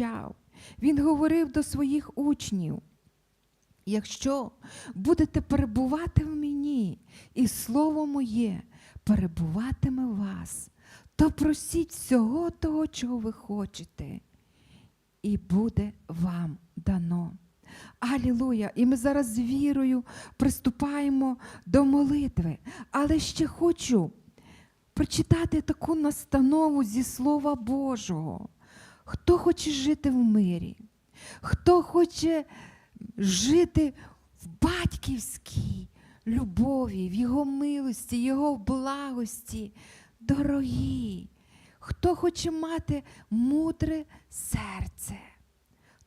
навчав. Він говорив до своїх учнів. Якщо будете перебувати в мені, і слово моє перебуватиме в вас, то просіть всього того, чого ви хочете, і буде вам дано. Алілуя! І ми зараз з вірою приступаємо до молитви. Але ще хочу прочитати таку настанову зі Слова Божого. Хто хоче жити в мирі, хто хоче жити в батьківській любові, в Його милості, Його благості, дорогі, хто хоче мати мудре серце,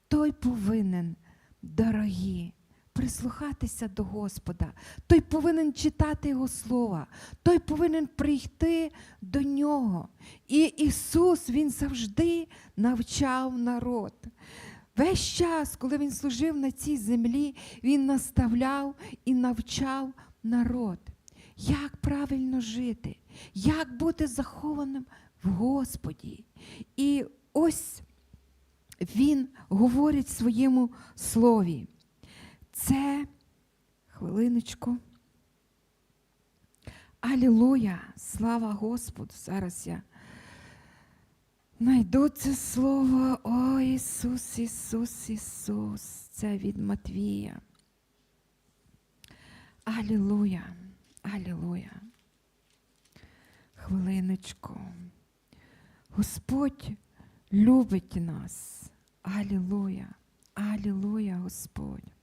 той повинен, дорогі, прислухатися до Господа, той повинен читати Його слова, той повинен прийти до Нього. І Ісус Він завжди навчав народ. Весь час, коли він служив на цій землі, він наставляв і навчав народ, як правильно жити, як бути захованим в Господі. І ось він говорить в своєму слові. Це хвилиночку. Алілуя! Слава Господу! Зараз я Найду це слово, о Ісус, Ісус, Ісус, це від Матвія. Алілуя, Алілуя. Хвилиночку. Господь любить нас. Алілуя, Алілуя, Господь.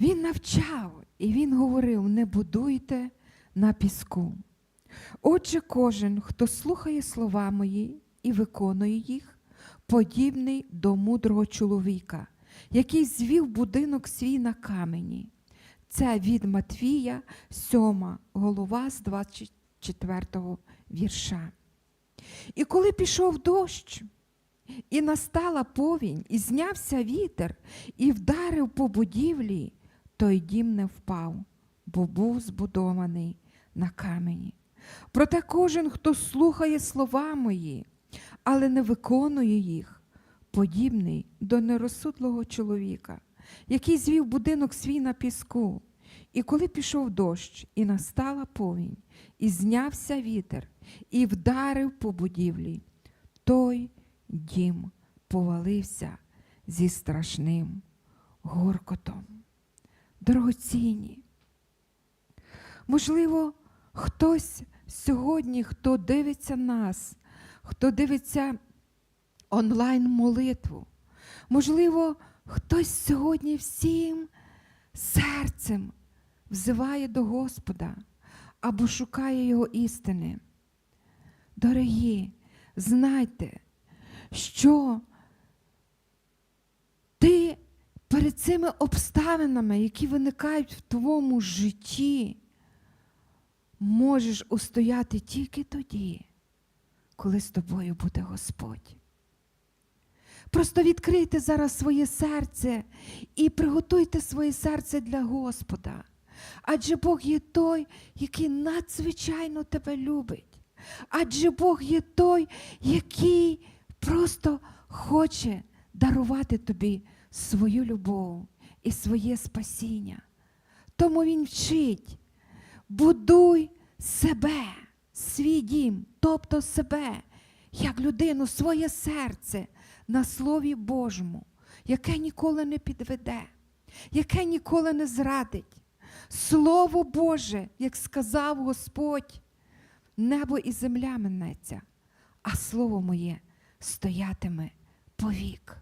Він навчав і він говорив: не будуйте на піску. Отже, кожен, хто слухає слова мої і виконує їх, подібний до мудрого чоловіка, який звів будинок свій на камені. Це від Матвія, 7 голова з 24 вірша. І коли пішов дощ, і настала повінь, і знявся вітер, і вдарив по будівлі, той дім не впав, бо був збудований на камені. Проте кожен, хто слухає слова мої, але не виконує їх, подібний до нерозсудлого чоловіка, який звів будинок свій на піску. І коли пішов дощ, і настала повінь, і знявся вітер, і вдарив по будівлі, той дім повалився зі страшним горкотом. Дорогоцінні, можливо, хтось сьогодні, хто дивиться нас, хто дивиться онлайн-молитву, можливо, хтось сьогодні всім серцем взиває до Господа або шукає Його істини. Дорогі, знайте, що ти перед цими обставинами, які виникають в твоєму житті, можеш устояти тільки тоді, коли з тобою буде Господь. Просто відкрийте зараз своє серце і приготуйте своє серце для Господа. Адже Бог є той, який надзвичайно тебе любить. Адже Бог є той, який просто хоче дарувати тобі свою любов і своє спасіння. Тому Він вчить, будуй себе, свій дім, тобто себе, як людину, своє серце на Слові Божому, яке ніколи не підведе, яке ніколи не зрадить. Слово Боже, як сказав Господь, небо і земля минеться, а слово моє стоятиме повік.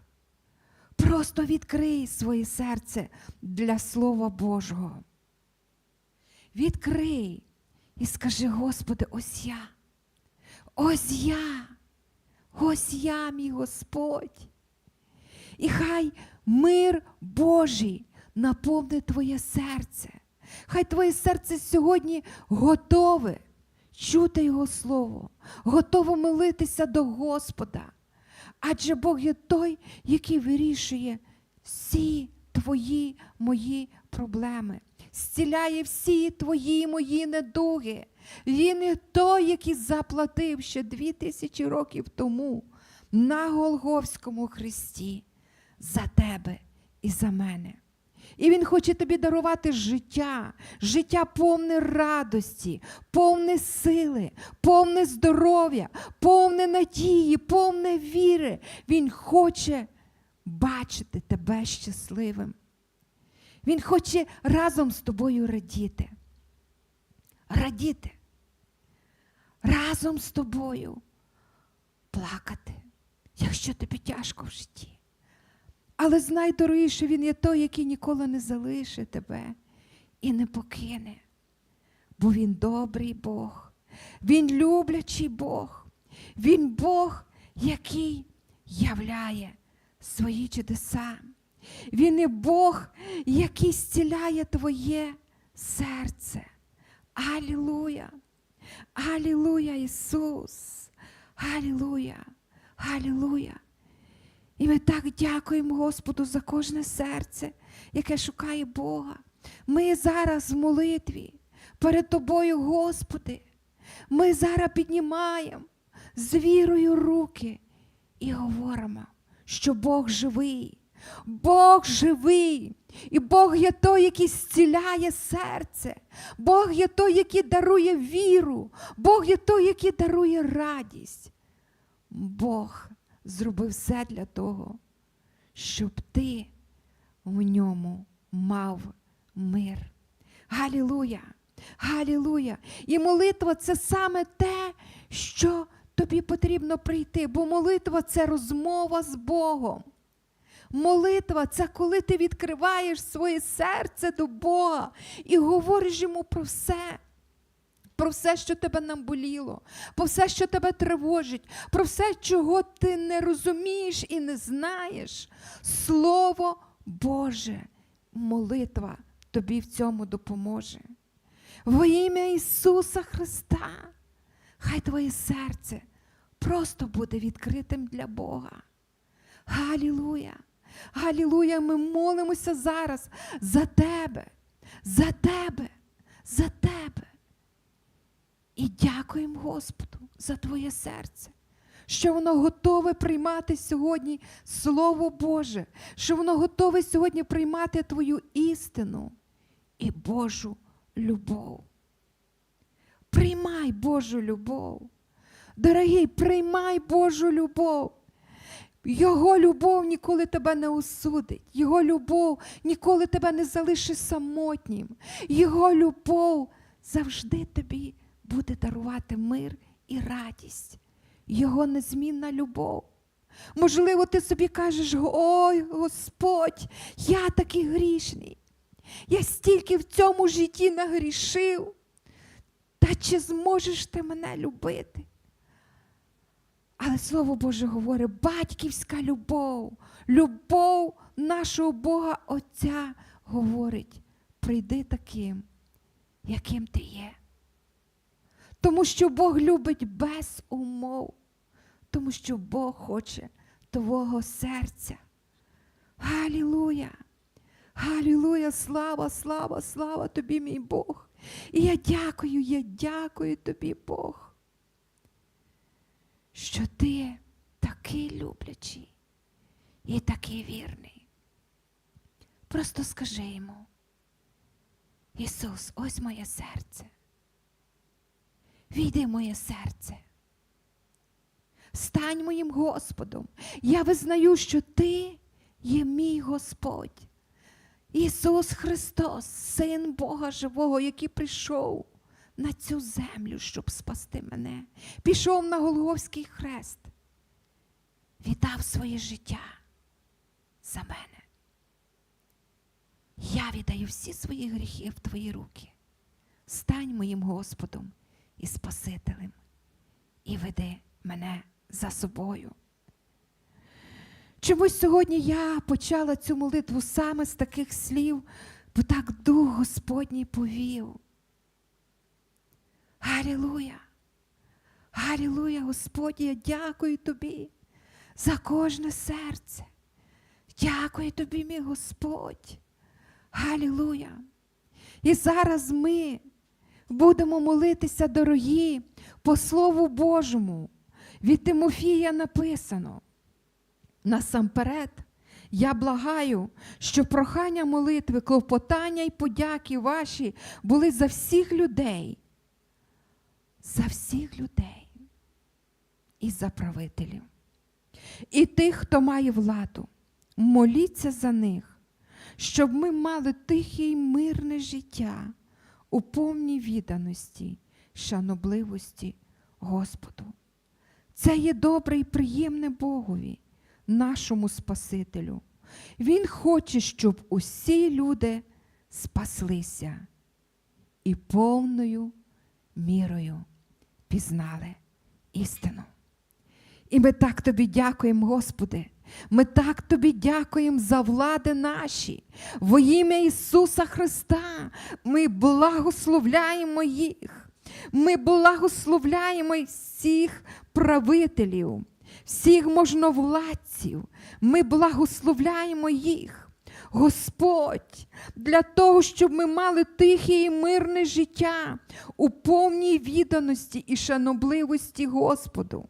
Просто відкрий своє серце для Слова Божого. Відкрий і скажи, Господи, ось я, ось я, ось я, мій Господь. І хай мир Божий наповни твоє серце. Хай твоє серце сьогодні готове чути Його Слово, готово молитися до Господа. Адже Бог є той, який вирішує всі твої мої проблеми, зціляє всі твої мої недуги. Він є той, який заплатив ще дві тисячі років тому на Голговському хресті за тебе і за мене. І Він хоче тобі дарувати життя, життя повне радості, повне сили, повне здоров'я, повне надії, повне віри. Він хоче бачити тебе щасливим. Він хоче разом з тобою радіти. Радіти. Разом з тобою плакати, якщо тобі тяжко в житті. Але знай, дорогий, що він є той, який ніколи не залишить тебе і не покине. Бо він добрий Бог, він люблячий Бог, він Бог, який являє свої чудеса. Він є Бог, який зціляє твоє серце. Алілуя! Алілуя, Ісус! Алілуя! Алілуя! І ми так дякуємо Господу за кожне серце, яке шукає Бога. Ми зараз в молитві перед Тобою, Господи. Ми зараз піднімаємо з вірою руки і говоримо, що Бог живий. Бог живий, і Бог є той, який зціляє серце. Бог є той, який дарує віру. Бог є той, який дарує радість. Бог зробив все для того, щоб ти в ньому мав мир. Галілуя! Галілуя! І молитва це саме те, що тобі потрібно прийти, бо молитва це розмова з Богом. Молитва це коли ти відкриваєш своє серце до Бога і говориш йому про все. Про все, що тебе наболіло, про все, що тебе тривожить, про все, чого ти не розумієш і не знаєш. Слово Боже, молитва тобі в цьому допоможе. Во ім'я Ісуса Христа, хай твоє серце просто буде відкритим для Бога. Галілуя! Галілуя! Ми молимося зараз за тебе, за тебе, за тебе. І дякуємо Господу за твоє серце, що воно готове приймати сьогодні Слово Боже, що воно готове сьогодні приймати Твою істину і Божу любов. Приймай Божу любов. Дорогий, приймай Божу любов. Його любов ніколи тебе не осудить. Його любов ніколи тебе не залишить самотнім. Його любов завжди тобі буде дарувати мир і радість. Його незмінна любов. Можливо, ти собі кажеш, ой, Господь, я такий грішний. Я стільки в цьому житті нагрішив. Та чи зможеш ти мене любити? Але Слово Боже говорить, батьківська любов, любов нашого Бога Отця говорить, прийди таким, яким ти є. Тому що Бог любить без умов, тому що Бог хоче твого серця. Галілуя! Галілуя! Слава, слава, слава тобі, мій Бог. І я дякую, я дякую тобі, Бог, що ти такий люблячий і такий вірний. Просто скажи йому, Ісус, ось моє серце. Війди моє серце. Стань моїм Господом. Я визнаю, що Ти є мій Господь. Ісус Христос, Син Бога Живого, який прийшов на цю землю, щоб спасти мене. Пішов на Голговський хрест, віддав своє життя за мене. Я віддаю всі свої гріхи в Твої руки. Стань моїм Господом і Спасителем, і веди мене за собою. Чомусь сьогодні я почала цю молитву саме з таких слів, бо так Дух Господній повів. Галілуя! Галілуя, Господь, я дякую тобі за кожне серце. Дякую тобі, мій Господь. Галілуя! І зараз ми будемо молитися, дорогі, по Слову Божому. від Тимофія написано. Насамперед, я благаю, щоб прохання молитви, клопотання і подяки ваші були за всіх людей, за всіх людей і за правителів. І тих, хто має владу, моліться за них, щоб ми мали тихе і мирне життя у повній відданості, шанобливості Господу. Це є добре і приємне Богові, нашому Спасителю. Він хоче, щоб усі люди спаслися і повною мірою пізнали істину. І ми так тобі дякуємо, Господи. Ми так тобі дякуємо за влади наші. Во ім'я Ісуса Христа ми благословляємо їх. Ми благословляємо всіх правителів, всіх можновладців. Ми благословляємо їх. Господь, для того, щоб ми мали тихе і мирне життя у повній відданості і шанобливості Господу.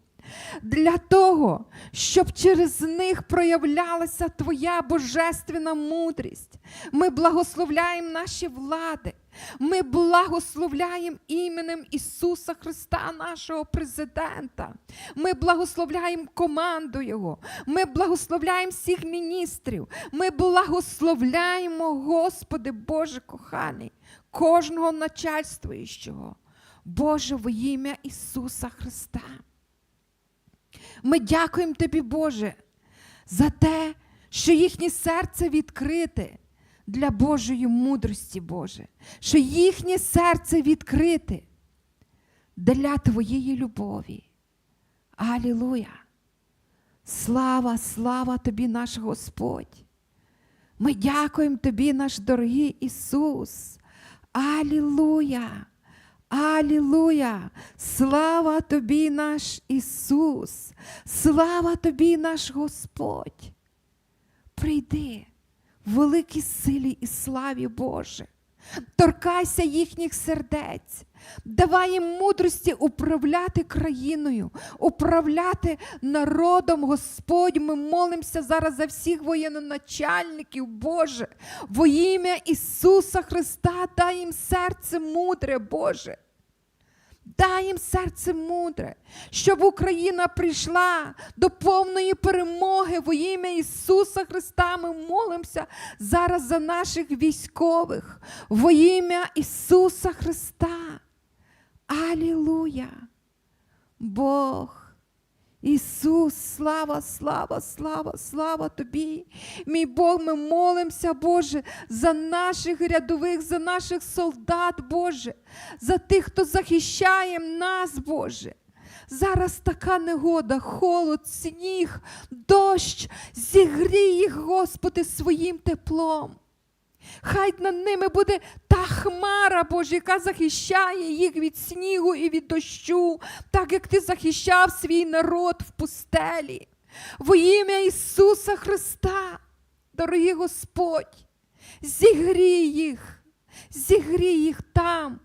Для того, щоб через них проявлялася Твоя божественна мудрість. Ми благословляємо наші влади. Ми благословляємо іменем Ісуса Христа, нашого президента. Ми благословляємо команду Його. Ми благословляємо всіх міністрів. Ми благословляємо, Господи Боже коханий, кожного начальствуючого. Боже, во ім'я Ісуса Христа. Ми дякуємо Тобі, Боже, за те, що їхнє серце відкрите для Божої мудрості, Боже, що їхнє серце відкрите для Твоєї любові. Алілуя! Слава, слава Тобі, наш Господь! Ми дякуємо Тобі, наш дорогий Ісус. Алілуя! Алілуя! Слава тобі, наш Ісус! Слава тобі, наш Господь! Прийди в великій силі і славі Боже. Торкайся їхніх сердець, давай їм мудрості управляти країною, управляти народом, Господь. Ми молимося зараз за всіх воєноначальників, Боже, во ім'я Ісуса Христа, дай їм серце мудре, Боже. Дай їм серце мудре, щоб Україна прийшла до повної перемоги во ім'я Ісуса Христа. Ми молимося зараз за наших військових во ім'я Ісуса Христа. Алілуя! Бог. Ісус, слава, слава, слава, слава Тобі. Мій Бог, ми молимося, Боже, за наших рядових, за наших солдат, Боже, за тих, хто захищає нас, Боже. Зараз така негода, холод, сніг, дощ, зігрій їх, Господи, своїм теплом. Хай над ними буде та хмара, Боже, яка захищає їх від снігу і від дощу, так як ти захищав свій народ в пустелі. Во ім'я Ісуса Христа, дорогий Господь, зігрій їх, зігрій їх там,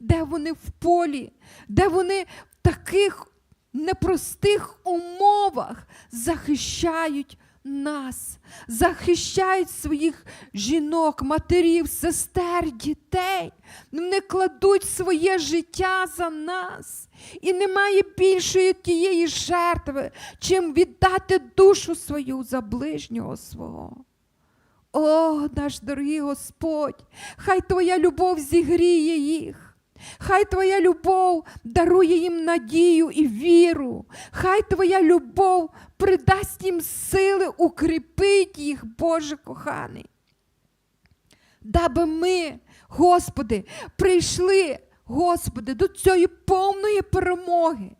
де вони в полі, де вони в таких непростих умовах захищають нас, захищають своїх жінок, матерів, сестер, дітей, не кладуть своє життя за нас. І немає більшої тієї жертви, чим віддати душу свою за ближнього свого. О, наш дорогий Господь, хай Твоя любов зігріє їх. Хай Твоя любов дарує їм надію і віру. Хай Твоя любов придасть їм сили, укріпить їх, Боже коханий. Даби ми, Господи, прийшли, Господи, до цієї повної перемоги.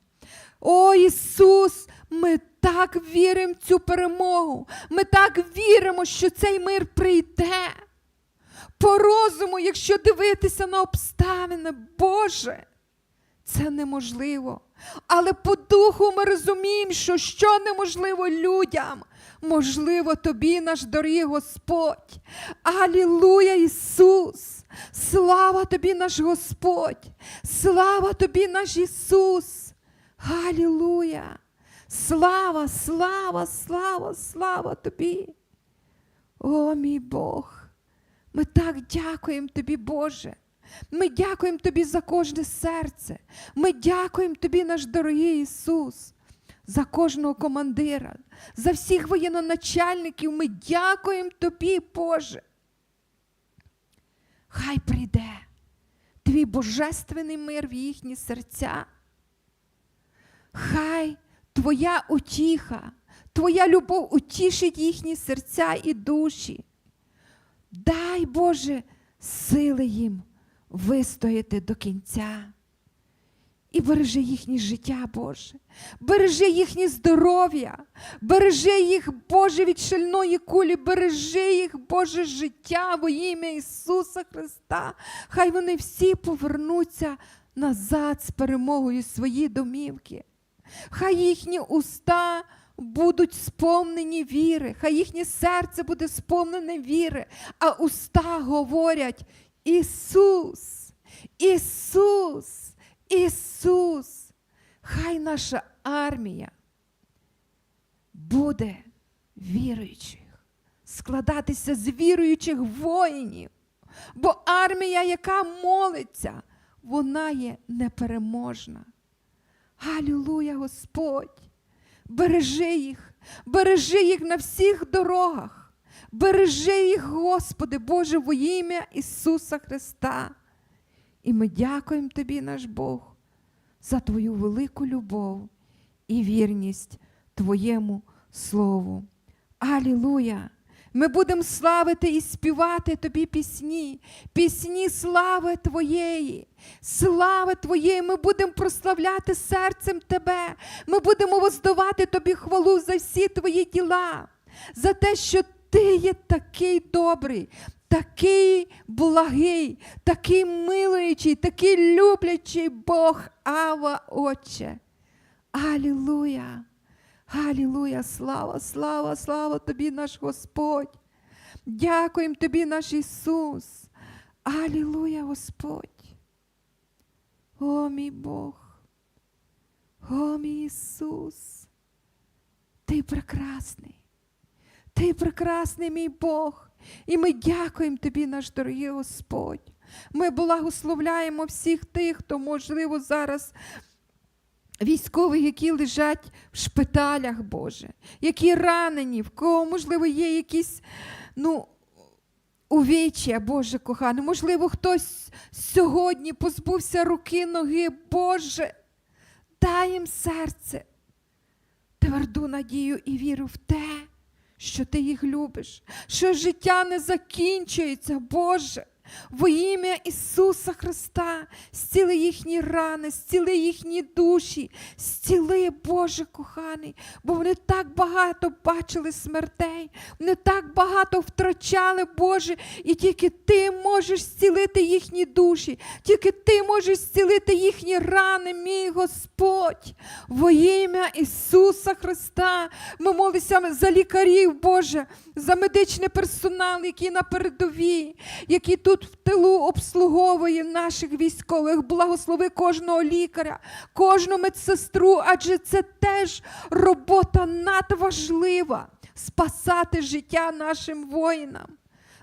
О Ісус, ми так віримо в цю перемогу. Ми так віримо, що цей мир прийде. По розуму, якщо дивитися на обставини, Боже, це неможливо. Але по духу ми розуміємо, що що неможливо людям, можливо тобі, наш дорогий Господь. Алілуя, Ісус! Слава тобі, наш Господь! Слава тобі, наш Ісус! Алілуя! Слава, слава, слава, слава тобі. О, мій Бог. Ми так дякуємо тобі, Боже. Ми дякуємо тобі за кожне серце. Ми дякуємо тобі, наш дорогий Ісус, за кожного командира, за всіх воєноначальників. Ми дякуємо тобі, Боже. Хай прийде твій божественний мир в їхні серця. Хай твоя утіха, твоя любов утішить їхні серця і душі. Дай, Боже, сили їм вистояти до кінця. І бережи їхнє життя, Боже, бережи їхнє здоров'я, бережи їх, Боже, від шальної кулі, бережи їх, Боже, життя во ім'я Ісуса Христа. Хай вони всі повернуться назад з перемогою свої домівки. Хай їхні уста будуть сповнені віри, хай їхнє серце буде сповнене віри, а уста говорять Ісус, Ісус, Ісус. Хай наша армія буде віруючих, складатися з віруючих воїнів. Бо армія, яка молиться, вона є непереможна. Алілуя, Господь! Бережи їх, бережи їх на всіх дорогах, бережи їх, Господи, Боже, во ім'я Ісуса Христа. І ми дякуємо Тобі, наш Бог, за Твою велику любов і вірність Твоєму Слову. Алілуя! Ми будемо славити і співати Тобі пісні, пісні слави Твоєї, слави Твоєї. Ми будемо прославляти серцем Тебе. Ми будемо воздавати Тобі хвалу за всі Твої діла, за те, що Ти є такий добрий, такий благий, такий милуючий, такий люблячий Бог, Ава, Отче. Алілуя! Алілуя, слава, слава, слава тобі, наш Господь. Дякуємо тобі, наш Ісус. Алілуя, Господь. О, мій Бог. О, мій Ісус. Ти прекрасний. Ти прекрасний, мій Бог. І ми дякуємо тобі, наш дорогий Господь. Ми благословляємо всіх тих, хто, можливо, зараз військових, які лежать в шпиталях, Боже, які ранені, в кого, можливо, є якісь, ну, увіччя, Боже коханий. Можливо, хтось сьогодні позбувся руки, ноги, Боже, дай їм серце, тверду надію і віру в те, що ти їх любиш, що життя не закінчується, Боже. Во ім'я Ісуса Христа, зціли їхні рани, зціли їхні душі, зціли, Боже коханий, бо вони так багато бачили смертей, вони так багато втрачали, Боже, і тільки Ти можеш зцілити їхні душі, тільки Ти можеш зцілити їхні рани, мій Господь. Во ім'я Ісуса Христа. Ми молимося за лікарів, Боже, за медичний персонал, який на передовій, який тут в тилу обслуговує наших військових. Благослови кожного лікаря, кожну медсестру, адже це теж робота надважлива спасати життя нашим воїнам.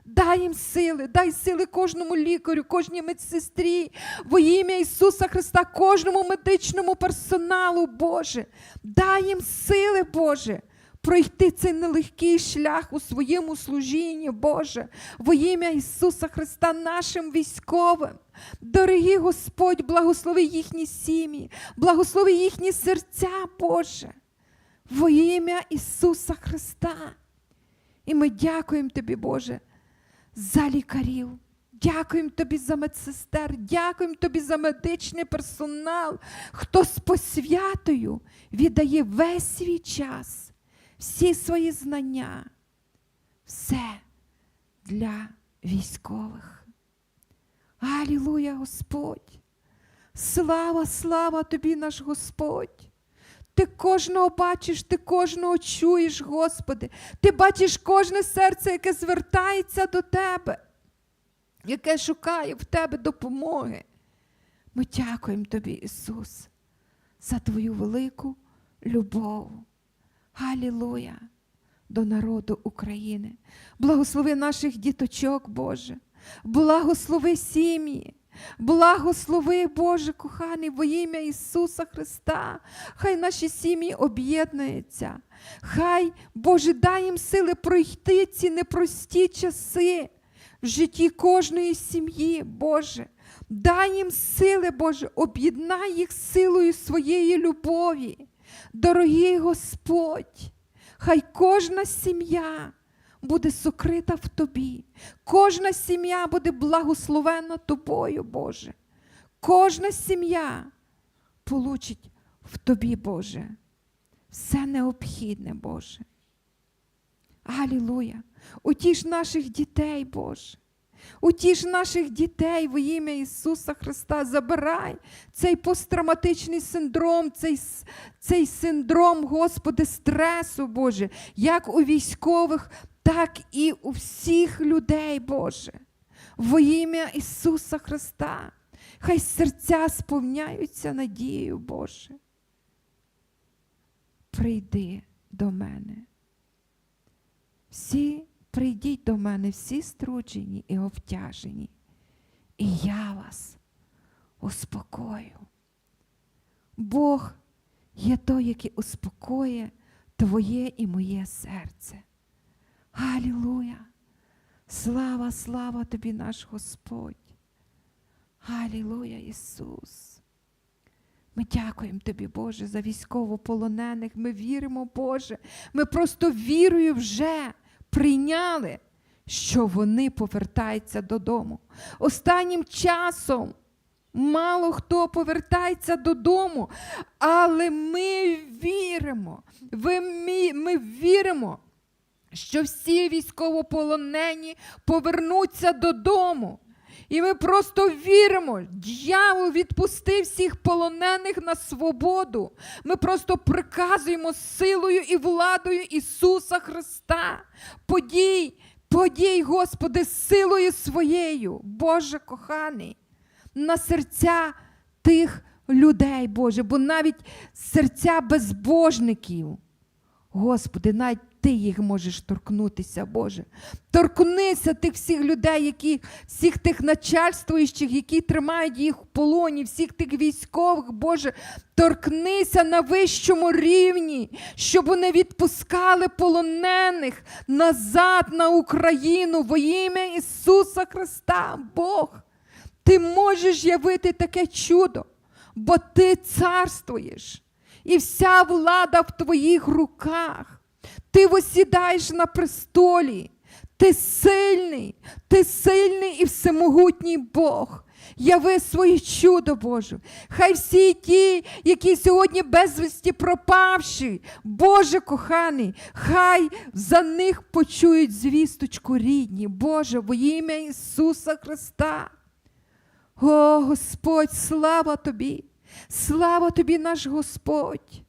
Дай їм сили, дай сили кожному лікарю, кожній медсестрі, во ім'я Ісуса Христа, кожному медичному персоналу, Боже. Дай їм сили, Боже, пройти цей нелегкий шлях у своєму служінні, Боже, во ім'я Ісуса Христа, нашим військовим. Дорогий Господь, благослови їхні сім'ї, благослови їхні серця, Боже, во ім'я Ісуса Христа. І ми дякуємо Тобі, Боже, за лікарів. Дякуємо тобі за медсестер, дякуємо тобі за медичний персонал, хто з посвятою віддає весь свій час, всі свої знання, все для військових. Алілуя, Господь! Слава, слава тобі, наш Господь! Ти кожного бачиш, ти кожного чуєш, Господи. Ти бачиш кожне серце, яке звертається до Тебе, яке шукає в Тебе допомоги. Ми дякуємо Тобі, Ісус, за Твою велику любов. Галілуя до народу України. Благослови наших діточок, Боже. Благослови сім'ї. Благослови, Боже, коханий, во ім'я Ісуса Христа. Хай наші сім'ї об'єднуються. Хай, Боже, дай їм сили пройти ці непрості часи в житті кожної сім'ї, Боже. Дай їм сили, Боже, об'єднай їх силою своєї любові. Дорогий Господь, хай кожна сім'я буде сокрита в Тобі. Кожна сім'я буде благословена Тобою, Боже. Кожна сім'я получить в Тобі, Боже, все необхідне, Боже. Алілуя! Утіш наших дітей, Боже. Утіш наших дітей во ім'я Ісуса Христа. Забирай цей посттравматичний синдром, цей, цей синдром, Господи, стресу, Боже, як у військових, так і у всіх людей, Боже. Во ім'я Ісуса Христа. Хай серця сповняються надією, Боже. Прийди до мене. Всі прийдіть до мене, всі струджені і обтяжені, і я вас успокою. Бог є той, який успокоює твоє і моє серце. Алілуя! Слава, слава тобі, наш Господь. Алілуя, Ісус. Ми дякуємо Тобі, Боже, за військовополонених. Ми віримо, Боже. Ми просто вірою вже прийняли, що вони повертаються додому. Останнім часом мало хто повертається додому, але ми віримо. Ми, віримо, що всі військовополонені повернуться додому. І ми просто віримо, дьявол відпустив всіх полонених на свободу. Ми просто приказуємо силою і владою Ісуса Христа. Подій, подій, Господи, силою своєю, Боже коханий, на серця тих людей, Боже, бо навіть серця безбожників. Господи, навіть ти їх можеш торкнутися, Боже. Торкнися тих всіх людей, які, всіх тих начальствуючих, які тримають їх в полоні, всіх тих військових, Боже, торкнися на вищому рівні, щоб вони відпускали полонених назад на Україну во ім'я Ісуса Христа, Бог. Ти можеш явити таке чудо, бо ти царствуєш, і вся влада в твоїх руках. Ти восідаєш на престолі. Ти сильний, ти сильний і всемогутній Бог. Яви своє чудо Боже. Хай всі ті, які сьогодні безвісті пропавші, Боже коханий, хай за них почують звісточку рідні, Боже, во ім'я Ісуса Христа. О, Господь, слава тобі! Слава тобі, наш Господь!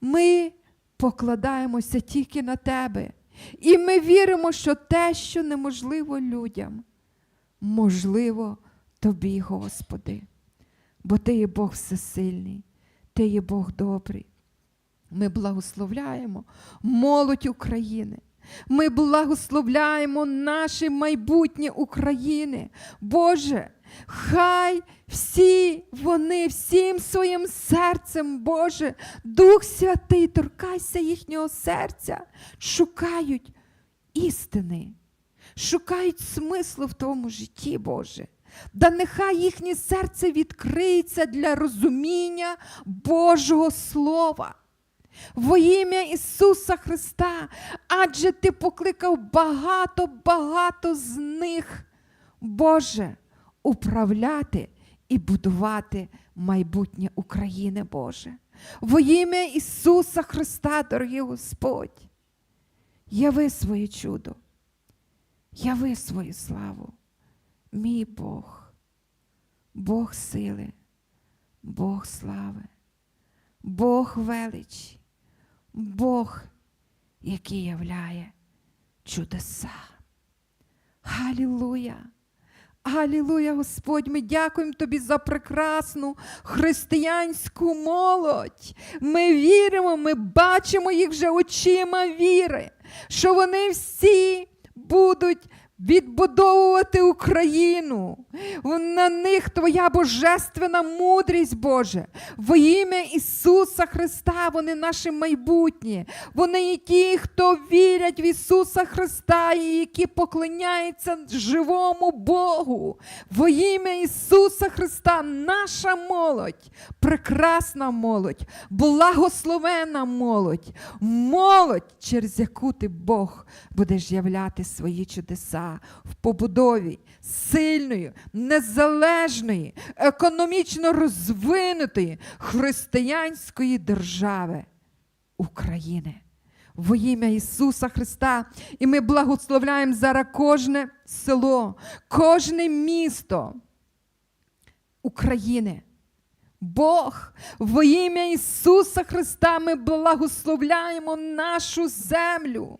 Ми покладаємося тільки на Тебе. І ми віримо, що те, що неможливо людям, можливо Тобі, Господи. Бо Ти є Бог всесильний, Ти є Бог добрий. Ми благословляємо молодь України. Ми благословляємо наше майбутнє України. Боже, хай всі вони всім своїм серцем, Боже, Дух Святий, торкайся їхнього серця, шукають істини, шукають смислу в тому житті, Боже. Да нехай їхнє серце відкриється для розуміння Божого Слова. Во ім'я Ісуса Христа, адже Ти покликав багато-багато з них, Боже, управляти і будувати майбутнє України, Боже. Во ім'я Ісуса Христа, дорогий Господь, яви своє чудо, яви свою славу, мій Бог, Бог сили, Бог слави, Бог величі. Бог, який являє чудеса. Халілуя! Алілуя, Господь, ми дякуємо Тобі за прекрасну християнську молодь. Ми віримо, ми бачимо їх вже очима віри, що вони всі будуть відбудовувати Україну. На них Твоя божественна мудрість, Боже. Во ім'я Ісуса Христа, вони наше майбутнє. Вони є ті, хто вірять в Ісуса Христа і які поклоняються живому Богу. Во ім'я Ісуса Христа, наша молодь, прекрасна молодь, благословена молодь, молодь, через яку ти Бог будеш являти свої чудеса в побудові сильної, незалежної, економічно розвинутої християнської держави України. Во ім'я Ісуса Христа, і ми благословляємо зараз кожне село, кожне місто України. Бог, во ім'я Ісуса Христа, ми благословляємо нашу землю.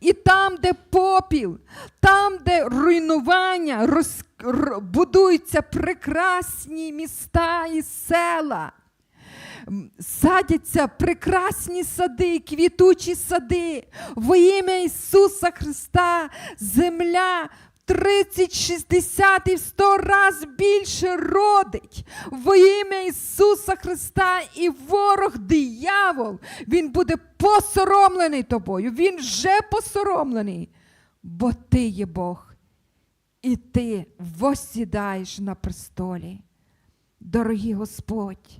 І там, де попіл, там, де руйнування, роз, будуються прекрасні міста і села, садяться прекрасні сади, квітучі сади. Во ім'я Ісуса Христа, земля 30, 60 і в 100 раз більше родить. Во ім'я Ісуса Христа і ворог диявол, він буде посоромлений тобою. Він вже посоромлений, бо ти є Бог, і ти восідаєш на престолі. Дорогий Господь.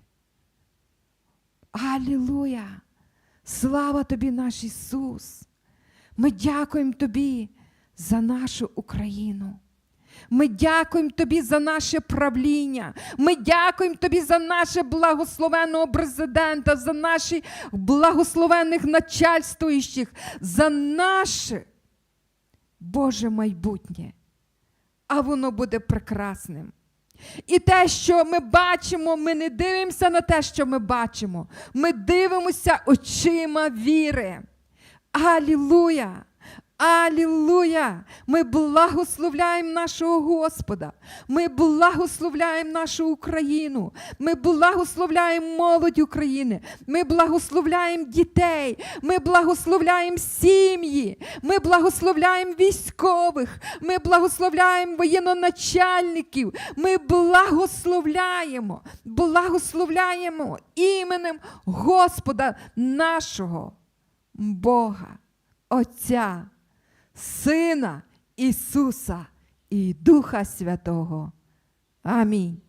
Алілуя! Слава тобі, наш Ісус! Ми дякуємо Тобі за нашу Україну. Ми дякуємо Тобі за наше правління. Ми дякуємо Тобі за наше благословенного президента, за наших благословенних начальствуючих, за наше Боже майбутнє. А воно буде прекрасним. І те, що ми бачимо, ми не дивимося на те, що ми бачимо. Ми дивимося очима віри. Алілуя! Алілуя! Ми благословляємо нашого Господа. Ми благословляємо нашу Україну. Ми благословляємо молодь України. Ми благословляємо дітей. Ми благословляємо сім'ї. Ми благословляємо військових. Ми благословляємо воєнноначальників. Ми благословляємо, благословляємо іменем Господа нашого Бога. Отця, Сина Ісуса і Духа Святого. Амінь.